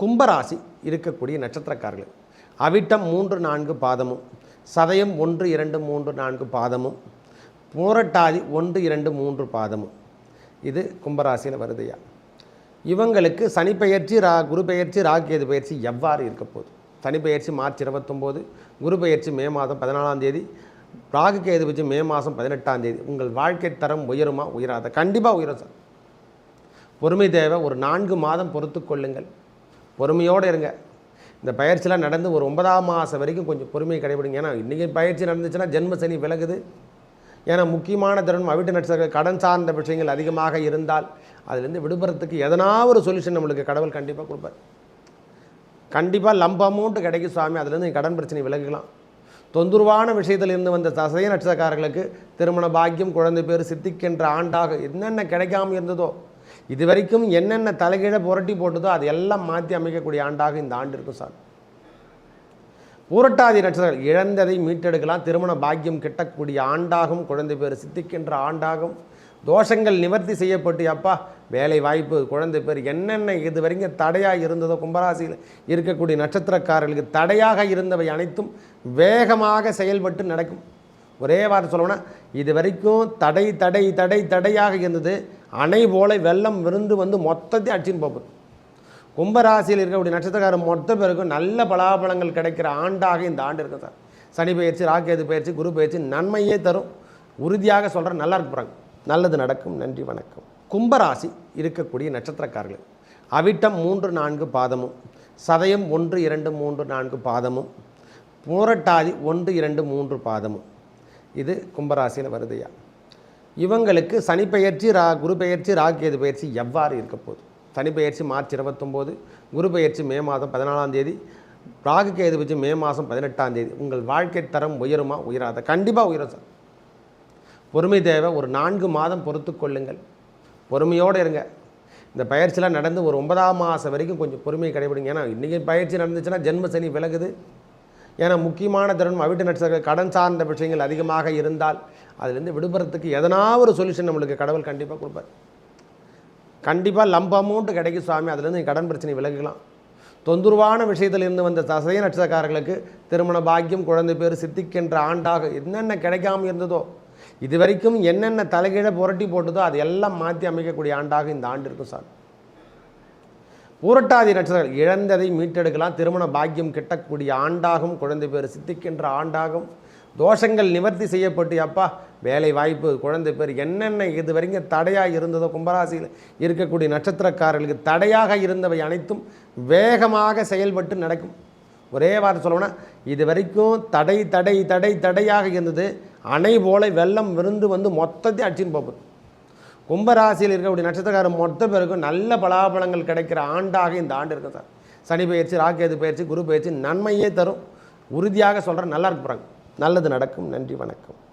கும்பராசி இருக்கக்கூடிய நட்சத்திரக்காரர்கள். அவிட்டம் மூன்று நான்கு பாதமும் சதயம் ஒன்று இரண்டு மூன்று நான்கு பாதமும் பூரட்டாதி ஒன்று இரண்டு மூன்று பாதமும். இது கும்பராசியில் வருதையா இவங்களுக்கு சனிப்பெயர்ச்சி ரா குரு பெயர்ச்சி ராகேது பயிற்சி எவ்வாறு இருக்க போகுது? சனிப்பெயர்ச்சி மார்ச் இருபத்தொம்போது குரு பெயர்ச்சி மே மாதம் பதினாலாம் தேதி ராகு கேது பயிற்சி மே மாதம் பதினெட்டாம் தேதி. உங்கள் வாழ்க்கை தரம் உயருமா உயராத? கண்டிப்பாக உயரும் சார். பொறுமை தேவை ஒரு நான்கு மாதம் பொறுத்து கொள்ளுங்கள். பொறுமையோடு இருங்க. இந்த பயிற்சிலாம் நடந்து ஒரு ஒன்பதாம் மாதம் வரைக்கும் கொஞ்சம் பொறுமையை கடைபிடிங்க. ஏன்னா இன்றைக்கி பயிற்சி நடந்துச்சுன்னா ஜென்ம சனி விலகுது. ஏன்னா முக்கியமான தருணம் அவிட்டு நட்சத்திரங்கள் கடன் சார்ந்த விஷயங்கள் அதிகமாக இருந்தால் அதுலேருந்து விடுபடுறதுக்கு எதனா ஒரு சொல்யூஷன் நம்மளுக்கு கடவுள் கண்டிப்பாக கொடுப்பார். கண்டிப்பாக லம்ப அமௌண்ட்டு கிடைக்கும் சுவாமி அதுலேருந்து கடன் பிரச்சனை விலகலாம் தொந்தரவான விஷயத்தில் இருந்து வந்த தசைய நட்சத்திரக்காரர்களுக்கு திருமண பாக்கியம் குழந்தை பேர் சித்திக்கின்ற ஆண்டாக என்னென்ன கிடைக்காம இருந்ததோ இது வரைக்கும் என்னென்ன தலைகீழ புரட்டி போட்டதோ அது எல்லாம் மாற்றி அமைக்கக்கூடிய ஆண்டாக இந்த ஆண்டு இருக்கும் சார். பூரட்டாதி நட்சத்திரம் இழந்ததை மீட்டெடுக்கலாம். திருமண பாக்கியம் கிட்டக்கூடிய ஆண்டாகும் குழந்தை பேர் சித்திக்கின்ற ஆண்டாகும் தோஷங்கள் நிவர்த்தி செய்யப்பட்டு அப்பா வேலை வாய்ப்பு குழந்தை பேர் என்னென்ன இது வரைக்கும் தடையாக இருந்ததோ கும்பராசியில் இருக்கக்கூடிய நட்சத்திரக்காரர்களுக்கு தடையாக இருந்தவை அனைத்தும் வேகமாக செயல்பட்டு நடக்கும். ஒரே வார்த்தை சொல்லணும்னா இது வரைக்கும் தடை தடை தடை தடையாக இருந்தது. அணை போல வெள்ளம் விருந்து வந்து மொத்தத்தையும் அடிச்சின்னு போகுது. கும்பராசியில் இருக்கக்கூடிய நட்சத்திரக்காரர் மொத்த பேருக்கும் நல்ல பலாபலங்கள் கிடைக்கிற ஆண்டாக இந்த ஆண்டு இருக்கும் சார். சனி பயிற்சி ராக்கேது பயிற்சி குரு பயிற்சி நன்மையே தரும். உறுதியாக சொல்கிறேன் நல்லா இருக்க போகிறாங்க நல்லது நடக்கும். நன்றி வணக்கம். கும்பராசி இருக்கக்கூடிய நட்சத்திரக்காரர்கள் அவிட்டம் மூன்று நான்கு பாதமும் சதயம் ஒன்று இரண்டு மூன்று நான்கு பாதமும் பூரட்டாதி ஒன்று இரண்டு மூன்று பாதமும். இது கும்பராசியில் வருதையா இவங்களுக்கு சனிப்பெயர்ச்சி ரா குரு பெயர்ச்சி ராகேது பயிற்சி எவ்வாறு இருக்க போகுது? சனிப்பெயர்ச்சி மார்ச் இருபத்தொம்போது குரு பெயர்ச்சி மே மாதம் பதினாலாம் தேதி ராகு கேது பயிற்சி மே மாதம் பதினெட்டாம் தேதி. உங்கள் வாழ்க்கை தரம் உயருமா உயராத? கண்டிப்பாக உயரும் சார். பொறுமை தேவை ஒரு நான்கு மாதம் பொறுத்து கொள்ளுங்கள். பொறுமையோடு இருங்க. இந்த பயிற்சியெலாம் நடந்து ஒரு ஒன்பதாம் மாதம் வரைக்கும் கொஞ்சம் பொறுமையை கடைபிடிங்க. ஏன்னா இன்றைக்கி பயிற்சி நடந்துச்சுன்னா ஜென்ம சனி விலகுது. ஏன்னா முக்கியமான தருணம் அவிட்டு நட்சத்திரங்கள் கடன் சார்ந்த விஷயங்கள் அதிகமாக இருந்தால் அதுலேருந்து விடுபடுறதுக்கு எதனா ஒரு சொல்யூஷன் நம்மளுக்கு கடவுள் கண்டிப்பாக கொடுப்பார். கண்டிப்பாக லம்ப அமௌண்ட்டு கிடைக்கும் சுவாமி அதுலேருந்து நீ கடன் பிரச்சனை விலகிக்கலாம். தொந்தரவான விஷயத்தில் இருந்து வந்த தசைய நட்சத்திரக்காரர்களுக்கு திருமண பாக்கியம் குழந்தை பேர் சித்திக்கின்ற ஆண்டாக என்னென்ன கிடைக்காம இருந்ததோ இது வரைக்கும் என்னென்ன தலைகீழ புரட்டி போட்டதோ அது எல்லாம் மாற்றி அமைக்கக்கூடிய ஆண்டாக இந்த ஆண்டு இருக்கும் சார் பூரட்டாதி நட்சத்திரம் இழந்ததை மீட்டெடுக்கலாம். திருமண பாக்கியம் கிட்டக்கூடிய ஆண்டாகும். குழந்தை பேர் சித்திக்கின்ற ஆண்டாகும். தோஷங்கள் நிவர்த்தி செய்யப்பட்டு அப்பா வேலை வாய்ப்பு குழந்தை பேர் என்னென்ன இது வரைக்கும் தடையாக இருந்ததோ கும்பராசியில் இருக்கக்கூடிய நட்சத்திரக்காரர்களுக்கு தடையாக இருந்தவை அனைத்தும் வேகமாக செயல்பட்டு நடக்கும். ஒரே வார்த்தை சொல்லணும்னா இது வரைக்கும் தடை தடை தடை தடையாக இருந்தது. அணை போல வெள்ளம் விருந்து வந்து மொத்தத்தை அடிச்சின்னு போகுது. கும்பராசியில் இருக்கக்கூடிய நட்சத்திரக்காரர் மொத்த பேருக்கும் நல்ல பலாபலங்கள் கிடைக்கிற ஆண்டாக இந்த ஆண்டு இருக்கும் சார். சனி பயிற்சி ராக்கேது பயிற்சி குரு பயிற்சி நன்மையே தரும். உறுதியாக சொல்கிறேன் நல்லா இருக்க போகிறாங்க நல்லது நடக்கும். நன்றி வணக்கம்.